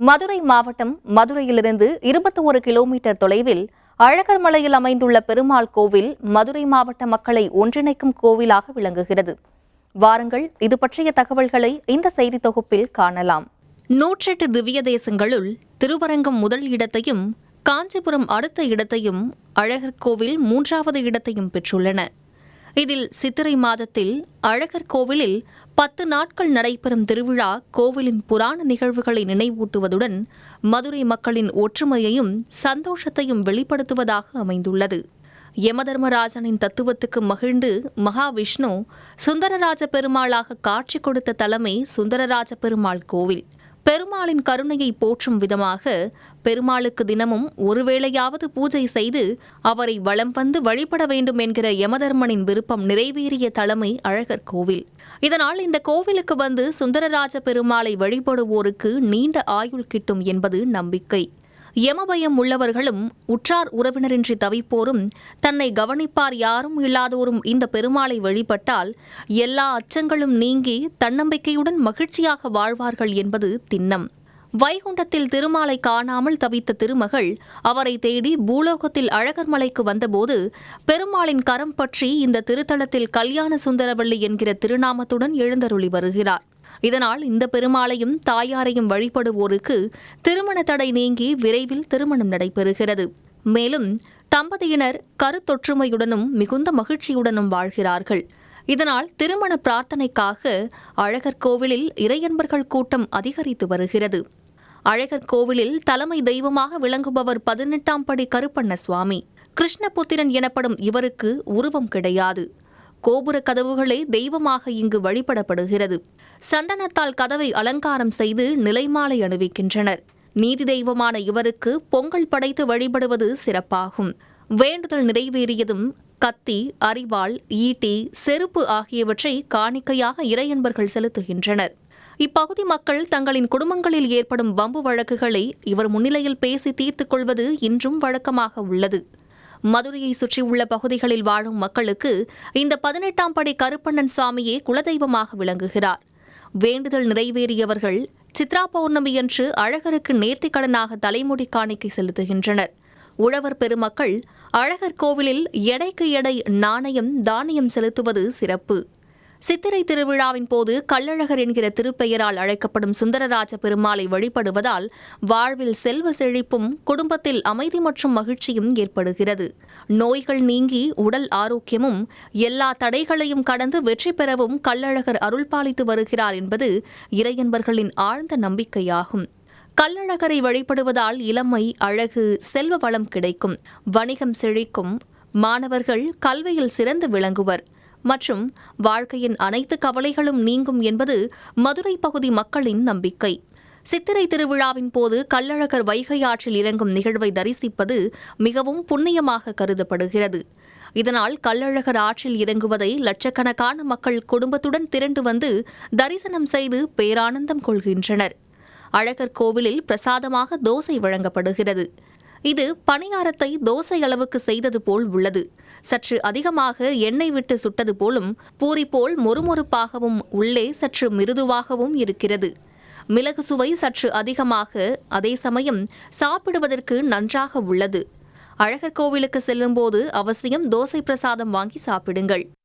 மதுரை மாவட்டம் மதுரையிலிருந்து இருபத்தி ஒரு கிலோமீட்டர் தொலைவில் அழகர் மலையில் அமைந்துள்ள பெருமாள் கோவில் மதுரை மாவட்ட மக்களை ஒன்றிணைக்கும் கோவிலாக விளங்குகிறது. வாருங்கள் இது பற்றிய தகவல்களை இந்த செய்தி தொகுப்பில் காணலாம். நூற்றெட்டு திவ்ய தேசங்களுள் திருவரங்கம் முதல் இடத்தையும் காஞ்சிபுரம் அடுத்த இடத்தையும் அழகர் கோவில் மூன்றாவது இடத்தையும் பெற்றுள்ளன. இதில் சித்திரை மாதத்தில் அழகர் கோவிலில் பத்து நாட்கள் நடைபெறும் திருவிழா கோவிலின் புராண நிகழ்வுகளை நினைவூட்டுவதுடன் மதுரை மக்களின் ஒற்றுமையையும் சந்தோஷத்தையும் வெளிப்படுத்துவதாக அமைந்துள்ளது. யமதர்மராஜனின் தத்துவத்துக்கு மகிழ்ந்து மகாவிஷ்ணு சுந்தரராஜ பெருமாளாக காட்சி கொடுத்த தலைமை சுந்தரராஜ பெருமாள் கோவில். பெருமாளின் கருணையை போற்றும் விதமாக பெருமாளுக்கு தினமும் ஒருவேளையாவது பூஜை செய்து அவரை வலம் வந்து வழிபட வேண்டும் என்கிற யமதர்மனின் விருப்பம் நிறைவேறிய தலைமை அழகர் கோவில். இதனால் இந்த கோவிலுக்கு வந்து சுந்தரராஜ பெருமாளை வழிபடுவோருக்கு நீண்ட ஆயுள் கிட்டும் என்பது நம்பிக்கை. யமபயம் உள்ளவர்களும் உற்றார் உறவினரின்றி தவிப்போரும் தன்னை கவனிப்பார் யாரும் இல்லாதோரும் இந்த பெருமாளை வழிபட்டால் எல்லா அச்சங்களும் நீங்கி தன்னம்பிக்கையுடன் மகிழ்ச்சியாக வாழ்வார்கள் என்பது திண்ணம். வைகுண்டத்தில் திருமாலை காணாமல் தவித்த திருமகள் அவரை தேடி பூலோகத்தில் அழகர் மலைக்கு வந்தபோது பெருமாளின் கரம் பற்றி இந்த திருத்தலத்தில் கல்யாண சுந்தரவள்ளி என்கிற திருநாமத்துடன் எழுந்தருளி வருகிறார். இதனால் இந்த பெருமாளையும் தாயாரையும் வழிபடுவோருக்கு திருமண தடை நீங்கி விரைவில் திருமணம் நடைபெறுகிறது. மேலும் தம்பதியினர் கருத்தொற்றுமையுடனும் மிகுந்த மகிழ்ச்சியுடனும் வாழ்கிறார்கள். இதனால் திருமண பிரார்த்தனைக்காக அழகர் கோவிலில் இறையன்பர்கள் கூட்டம் அதிகரித்து வருகிறது. அழகர் கோவிலில் தலைமை தெய்வமாக விளங்குபவர் பதினெட்டாம் படி கருப்பண்ண சுவாமி கிருஷ்ணபுத்திரன் எனப்படும் இவருக்கு உருவம் கிடையாது. கோபுர கதவுகளே தெய்வமாக இங்கு வழிபடப்படுகிறது. சந்தனத்தால் கதவை அலங்காரம் செய்து நிலைமாலை அணிவிக்கின்றனர். நீதி தெய்வமான இவருக்கு பொங்கல் படைத்து வழிபடுவது சிறப்பாகும். வேண்டுதல் நிறைவேறியதும் கத்தி அரிவாள் ஈட்டி செருப்பு ஆகியவற்றை காணிக்கையாக இறையன்பர்கள் செலுத்துகின்றனர். இப்பகுதி மக்கள் தங்களின் குடும்பங்களில் ஏற்படும் வம்பு வழக்குகளை இவர் முன்னிலையில் பேசி தீர்த்துக் கொள்வது இன்றும் வழக்கமாக உள்ளது. மதுரையை சுற்றியுள்ள பகுதிகளில் வாழும் மக்களுக்கு இந்த பதினெட்டாம் படி கருப்பண்ணன் சுவாமியே குலதெய்வமாக விளங்குகிறார். வேண்டுதல் நிறைவேறியவர்கள் சித்ரா பௌர்ணமியன்று அழகருக்கு நேர்த்திக்கடனாக தலைமுடி காணிக்கை செலுத்துகின்றனர். உழவர் பெருமக்கள் அழகர் கோவிலில் எடைக்கு எடை நாணயம் தானியம் செலுத்துவது சிறப்பு. சித்திரை திருவிழாவின் போது கள்ளழகர் என்கிற திருப்பெயரால் அழைக்கப்படும் சுந்தரராஜ பெருமாளை வழிபடுவதால் வாழ்வில் செல்வ செழிப்பும் குடும்பத்தில் அமைதி மற்றும் மகிழ்ச்சியும் ஏற்படுகிறது. நோய்கள் நீங்கி உடல் ஆரோக்கியமும் எல்லா தடைகளையும் கடந்து வெற்றி பெறவும் கள்ளழகர் அருள்பாலித்து வருகிறார் என்பது இறையன்பர்களின் ஆழ்ந்த நம்பிக்கையாகும். கள்ளழகரை வழிபடுவதால் இளமை அழகு செல்வ வளம் கிடைக்கும். வணிகம் செழிக்கும். மாணவர்கள் கல்வியில் சிறந்து விளங்குவர். மற்றும் வாழ்க்கையின் அனைத்து கவலைகளும் நீங்கும் என்பது மதுரை பகுதி மக்களின் நம்பிக்கை. சித்திரை திருவிழாவின் போது கள்ளழகர் வைகை ஆற்றில் இறங்கும் நிகழ்வை தரிசிப்பது மிகவும் புண்ணியமாக கருதப்படுகிறது. இதனால் கள்ளழகர் ஆற்றில் இறங்குவதை லட்சக்கணக்கான மக்கள் குடும்பத்துடன் திரண்டு வந்து தரிசனம் செய்து பேரானந்தம் கொள்கின்றனர். அழகர் கோவிலில் பிரசாதமாக தோசை வழங்கப்படுகிறது. இது பணியாரத்தை தோசை அளவுக்கு செய்தது போல் உள்ளது. சற்று அதிகமாக எண்ணெய் விட்டு சுட்டது போலும் பூரி போல் மொறுமொறுப்பாகவும் உள்ளே சற்று மிருதுவாகவும் இருக்கிறது. மிளகு சுவை சற்று அதிகமாக அதே சமயம் சாப்பிடுவதற்கு நன்றாக உள்ளது. அழகர் கோவிலுக்கு செல்லும்போது அவசியம் தோசை பிரசாதம் வாங்கி சாப்பிடுங்கள்.